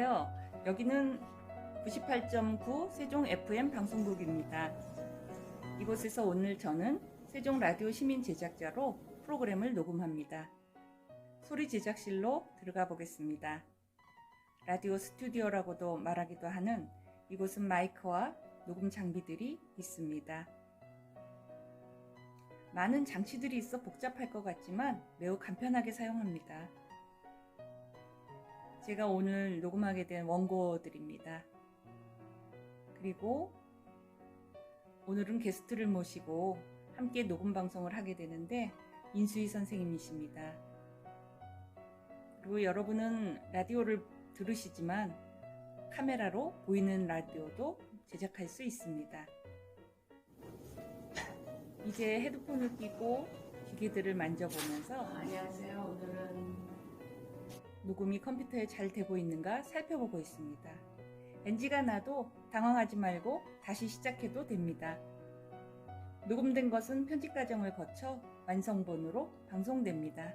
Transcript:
안녕하세요. 여기는 98.9 세종 FM 방송국입니다. 이곳에서 오늘 저는 세종 라디오 시민 제작자로 프로그램을 녹음합니다. 소리 제작실로 들어가 보겠습니다. 라디오 스튜디오라고도 말하기도 하는 이곳은 마이크와 녹음 장비들이 있습니다. 많은 장치들이 있어 복잡할 것 같지만 매우 간편하게 사용합니다. 제가 오늘 녹음하게 된 원고들입니다. 그리고 오늘은 게스트를 모시고 함께 녹음 방송을 하게 되는데 인수희 선생님이십니다. 그리고 여러분은 라디오를 들으시지만 카메라로 보이는 라디오도 제작할 수 있습니다. 이제 헤드폰을 끼고 기계들을 만져보면서 안녕하세요. 오늘은 녹음이 컴퓨터에 잘 되고 있는가 살펴보고 있습니다. NG가 나도 당황하지 말고 다시 시작해도 됩니다. 녹음된 것은 편집 과정을 거쳐 완성본으로 방송됩니다.